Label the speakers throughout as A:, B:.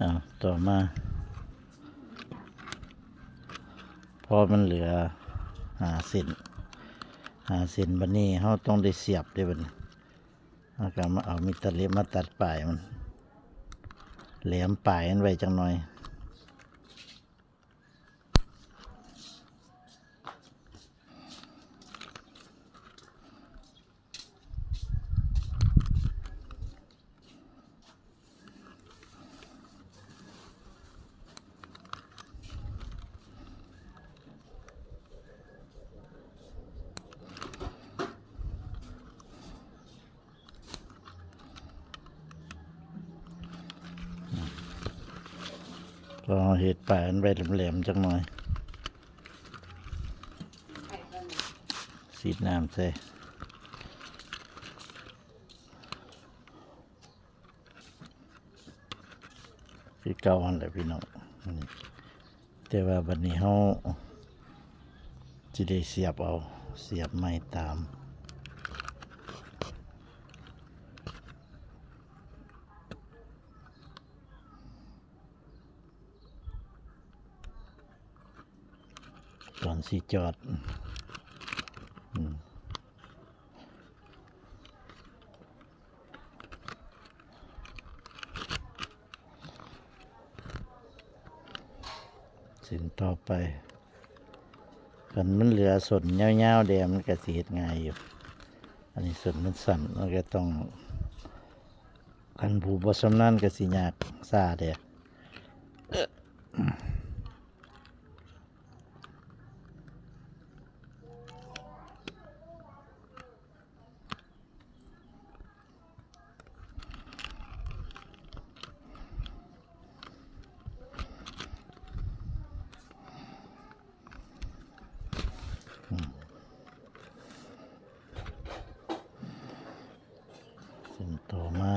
A: อ่าต่อมา พอมันเหลือหาเส้นหาเส้นบันนี้เขาต้องได้เสียบด้วยบันนเอาก็มาเอามิตรเล็บมาตัดปลายมันแหลมปลายมันไว้จังหน่อย ก็เอาเห็ดปลามันไว้แหลมๆจังหน่อยสีดน้ำใส่คือเก่าหันแหละพี่น้องแต่ว่าบัดนี้เขาจะได้เสียบเอา เสียบไม่ตาม สิจอดสินต่อไปกันมันเหลือส่วนเงาวๆแดงมันก็สีดง่ายอยู่ อันนี้ส่วนมันสั่นมันก็ต้องคันผูบสำนันก็สิยากซาเด้สิ่งต่อมา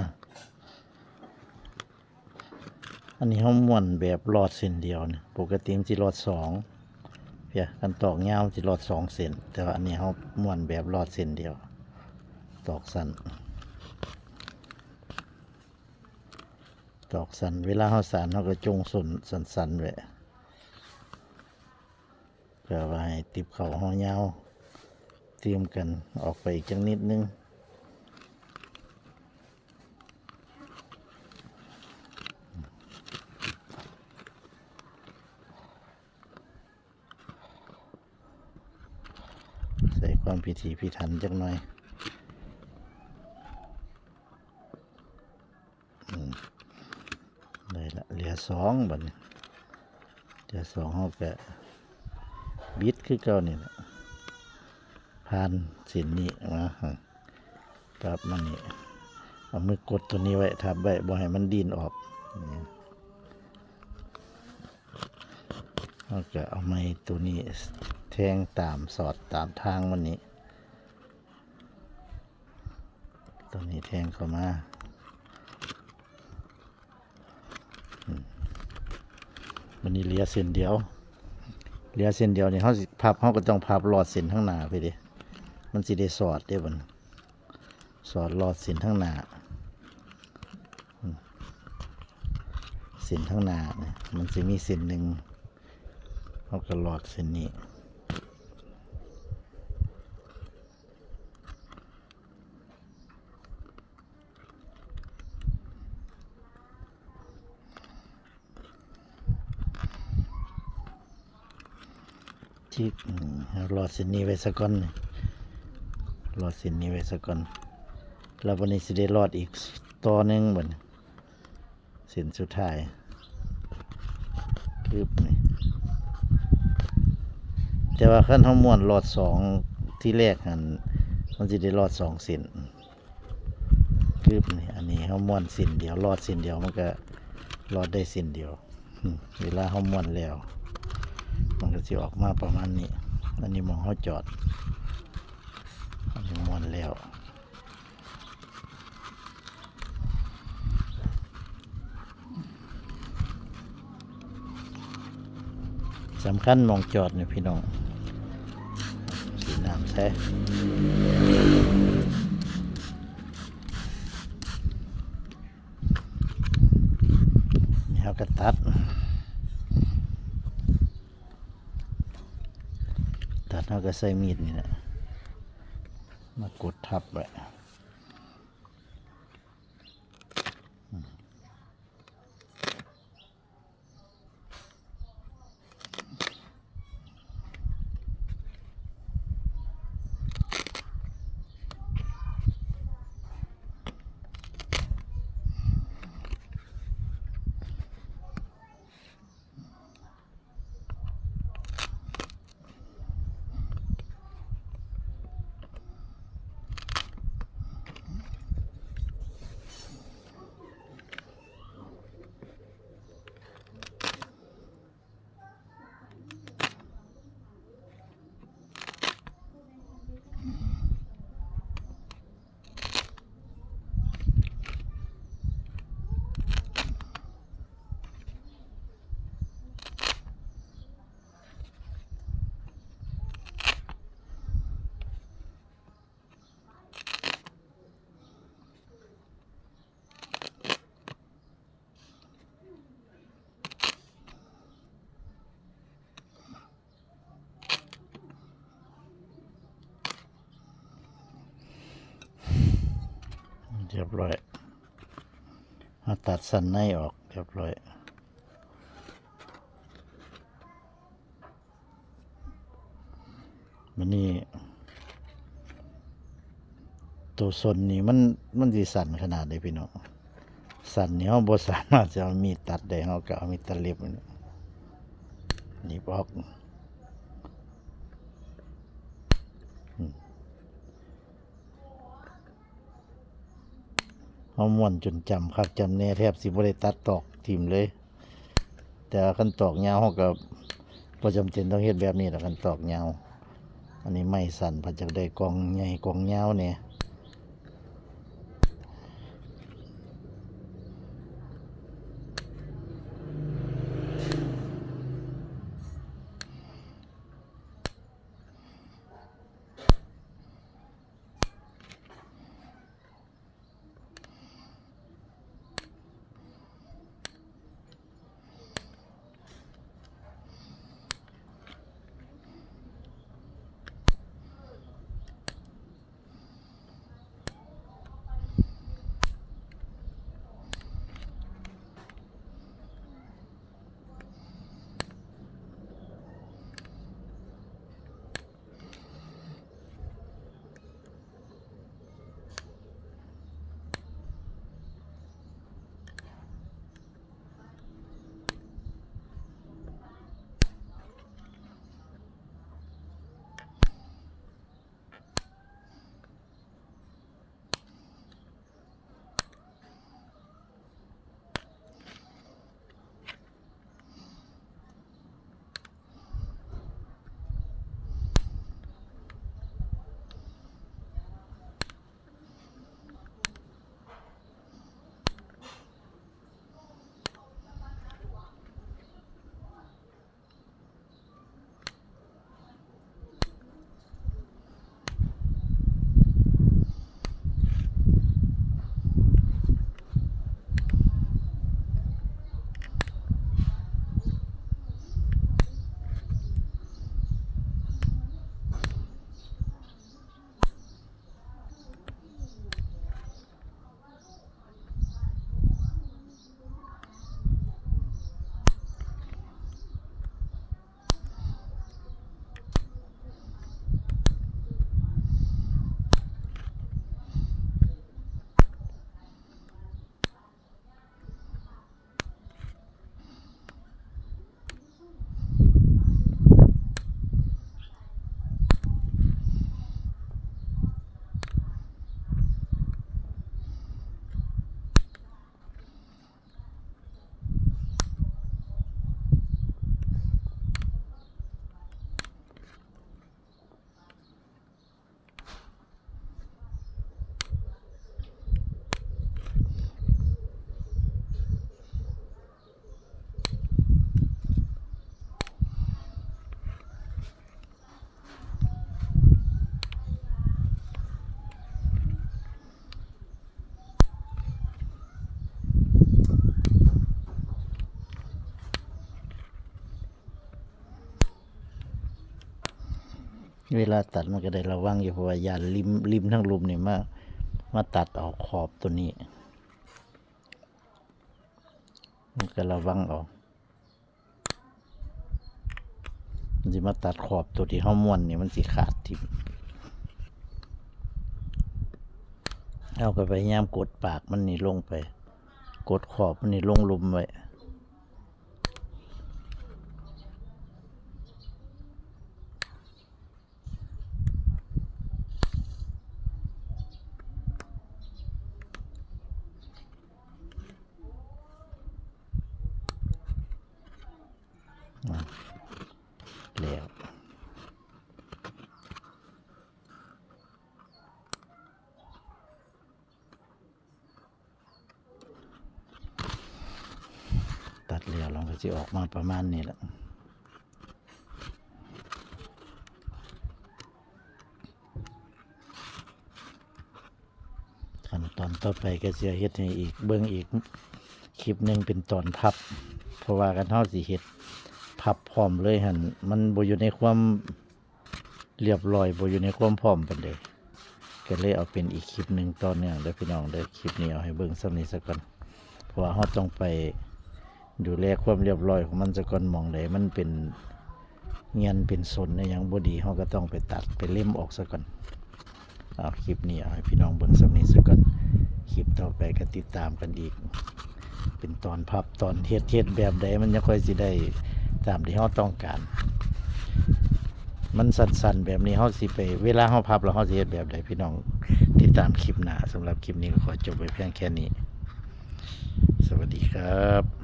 A: อันนี้เขาม้วนแบบหลอดเส้นเดียวเนี่ยปกติมันจะหลอดสองเพียกันตอกเงาจะหลอดสองเส้น แต่ว่าอันนี้เขาม้วนแบบหลอดเส้นเดียว ตอกสั้นตอกสั้นเวลาเขาสานเขาก็จงส่วนสั้นๆไว้เพื่อว่าให้ติบเข่าห้อยาเตรียมกันออกไปอีกจังนิดนึง ใส่ความพิถีพิถันจักหน่อยอได้ละเหลือสองบัดนี้เหลือสองเขาก็บิดคือเก่านี่แหละผ่านสินนี้มาปรับมันนี่เอามือกดตัวนี้ไว้ทับไว้บ่ให้มันดินออกนี่เขาก็เอาไม้ตัวนี้ แทงตามสอดตามทางมันนี้ ตัวนี้แทงเข้ามาอืมมันนี้เลียเส้นเดียวเลียเส้นเดียวนี่เขาสิพับเขาก็ต้องพับหลอดเส้นข้างหน้าไปดิมันสิได้สอดได้บนสอดหลอดเส้นข้างหน้าเส้นข้างหน้าเนี่ยมันจะมีเส้นหนึ่งเขาก็หลอดเส้นนี้ ที่อืมเอาหลอดส้นนี้ไว้สักก่อนนี่หลอดส้นนี้ไว้สักก่อนแล้ววันนี้สิได้หลอดอีกต่อหนึงบัดนี้เส้นสุดท้ายคืบนี่แต่ว่าขั้นเขาม้วนหลอดสองที่แรกหันมันสิได้หลอดสองส้นคืบนี่อันนี้เขาม้วนส้นเดียวหลอดส้นเดียวมันก็หลอดได้ส้นเดียวเวลาเขาม้วนแล้ว มันก็จะออกมาประมาณนี้ อันนี้มองเขาจอด อันนี้มวนแล้วสำคัญมองจอดเนี่ยพี่น้องสีน้ำแท้นี่ครับ แล้วก็ตัด ตัดแล้ว ก็ใส่มีดนี่แหละมากดทับไว้ เรียบร้อยเอาตัดสันในออกเรียบร้อยมันนี่ตัวสนนี่มันมันสิสั่นขนาดเลยพี่น้องสั่นนี่เราบสามารถจะเอามีตัดได้เราก็เอามีตัดเล็บมันหนี่บอกอื เอาม่วนจนจำคักจำแน่แทบสิบ่ได้ตัดตอกทิมเลย แต่ขั้นตอกยาวเราก็บ่จำเป็นต้องเฮ็ดแบบนี้ล่ะคันตอกยาวอันนี้ไม่สั่นเพอจะได้กองใหญ่กองยาวเนี่ย เวลาตัดมันก็ได้ระวังอยู่เพราะว่ายาริมริมทั้งรุมนี่มามาตัดออกขอบตัวนี้ มันก็ระวังเอามันสิมาตัดขอบตัวที่เฮาม้วนนี่มันสิขาดทิ่มเอาก็พยายามกดปากมันนี่ลงไป กดขอบมันนี่ลงลุมไว้ ตัดเรียวลอง ก็จะออกมาประมาณนี้แหละขั้นตอนต่อไปก็จะเฮ็ดให้อีกเบิ่งอีกคลิปหนึ่งเป็นตอนพับ เพราะว่ากันเท่าสิเฮ็ดพับพร้อมเลยหันมันบ่อยู่ในความเรียบร้อยบ่อยู่ในความพร้อมปานใดก็เลยเอาเป็นอีกคลิปหนึ่งตอนเนื่องเด้อพี่น้องเด้อคลิปนี้เอาให้เบิ่งซ้ำนี้ซะก่อนเพราะว่าเราต้องไป ดูแลความเรียบร้อยของมันซะก่อนมองใดมันเป็นเงียนเป็นสนในหยังบ่ดีเราก็ต้องไปตัดไปเล่มออกซะก่อนเอาคลิปนี้เอาให้พี่น้องเบิ่งซ้ำนี้ซะก่อนคลิปต่อไปก็ติดตามกันอีก เป็นตอนพับตอนเฮ็ดเฮ็ดแบบใดมันจะค่อยสิได้ตามที่เราต้องการ มันสั้นๆแบบนี้เฮาสิไป เวลาเฮาพับแล้วเฮาสิเฮ็ดแบบใดพี่น้องติดตามคลิปหน้าสำหรับคลิปนี้ก็ขอจบไว้เพียงแค่นี้ สวัสดีครับ